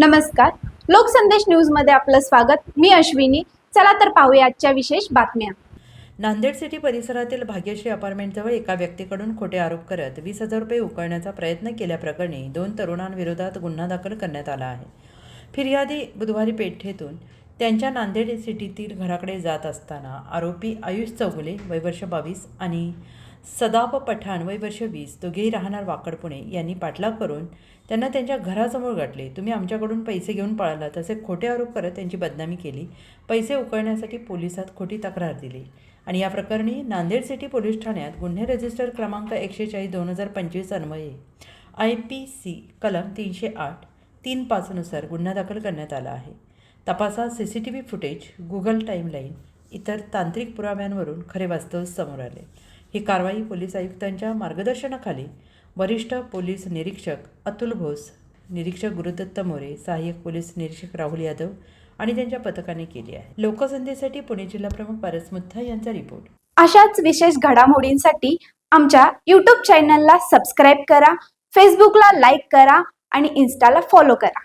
नमस्कार. लोकसंदेश न्यूजमध्ये आपलं स्वागत. मी अश्विनी. चला तर पाहूया आजच्या विशेष बातम्या. नांदेड सिटी परिसरातील भाग्यश्री अपार्टमेंटजवळ एका व्यक्तीकडून खोटे आरोप करत वीस हजार रुपये उकळण्याचा प्रयत्न केल्याप्रकरणी दोन तरुणांविरोधात गुन्हा दाखल करण्यात आला आहे. फिर्यादी बुधवारी पेठेतून त्यांच्या नांदेड सिटीतील घराकडे जात असताना आरोपी आयुष चौगुले वय वर्ष बावीस आणि सदाप पठाण वय वर्ष वीस दोघेही राहणार वाकड पुणे. यांनी पाठलाग करून त्यांना त्यांच्या घरासमोर गाठले. तुम्ही आमच्याकडून पैसे घेऊन पळालात असे खोटे आरोप करत त्यांची बदनामी केली. पैसे उकळण्यासाठी पोलिसात खोटी तक्रार दिली. आणि या प्रकरणी नांदेड सिटी पोलीस ठाण्यात गुन्हे रजिस्टर क्रमांक एकशे चाळीस दोन हजार पंचवीस अन्वये. आय पी सी कलम तीनशे आठ तीन पाचनुसार गुन्हा दाखल करण्यात आला आहे. तपासात C C T V footage Google timeline इतर तांत्रिक पुराव्यांवरून खरे वास्तव समोर आले. ही कारवाई पोलीस आयुक्तांच्या मार्गदर्शनाखाली वरिष्ठ पोलीस निरीक्षक अतुल घोष निरीक्षक गुरुदत्त मोरे सहाय्यक पोलीस निरीक्षक राहुल यादव आणि त्यांच्या पथकाने केली आहे. लोकसंधीसाठी पुणे जिल्हा प्रमुख पारस मुथा यांचा रिपोर्ट अशाच विशेष घडामोडींसाठी आमच्या यूट्यूब चॅनलला सबस्क्राईब करा फेसबुकला लाईक करा आणि इन्स्टाला फॉलो करा.